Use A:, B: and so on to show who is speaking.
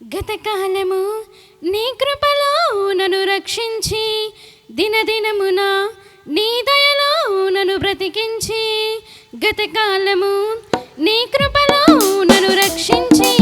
A: గతకాలము నీ కృపలో నన్ను రక్షించి దినదినమున నీ దయలో నన్ను బ్రతికించి గతకాలము నీ కృపలో నన్ను రక్షించి